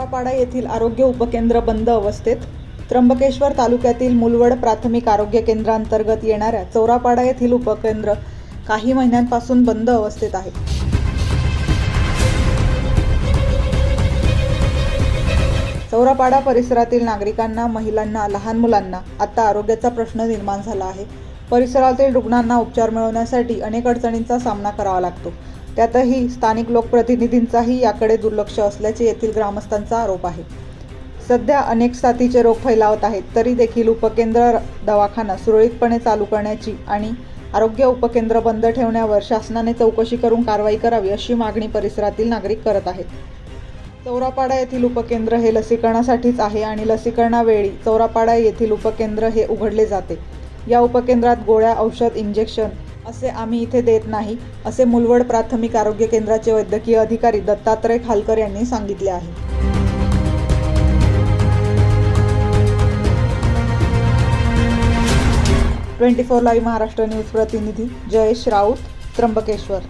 चौरापाडा येथील आरोग्य उपकेंद्र बंद अवस्थेत त्र्यंबकेश्वर तालुक्यातील मुलवड प्राथमिक आरोग्य केंद्रांतर्गत येणाऱ्या चौरापाडा येथील उपकेंद्र काही महिन्यांपासून बंद अवस्थेत आहे. चौरापाडा परिसरातील नागरिकांना महिलांना लहान मुलांना आता आरोग्याचा प्रश्न निर्माण झाला आहे. परिसरातील रुग्णांना उपचार मिळवण्यासाठी अनेक अडचणींचा सामना करावा लागतो. त्यातही स्थानिक लोकप्रतिनिधींचाही याकडे दुर्लक्ष असल्याचे येथील ग्रामस्थांचा आरोप आहे. सध्या अनेक साथीचे रोग फैलावत आहेत तरी देखील उपकेंद्र दवाखाना सुरळीतपणे चालू करण्याची आणि आरोग्य उपकेंद्र बंद ठेवण्यावर शासनाने चौकशी करून कारवाई करावी अशी मागणी परिसरातील नागरिक करत आहेत. चौरापाडा येथील उपकेंद्र हे लसीकरणासाठीच आहे आणि लसीकरणावेळी चौरापाडा येथील उपकेंद्र हे उघडले जाते. या उपकेंद्रात गोळ्या औषध इंजेक्शन असे आम्ही इथे देत नाही असे मुलवड प्राथमिक आरोग्य केंद्राचे वैद्यकीय अधिकारी दत्तात्रय खालकर यांनी सांगितले आहे. Twenty four live Maharashtra news प्रतिनिधी जयेश राऊत त्र्यंबकेश्वर.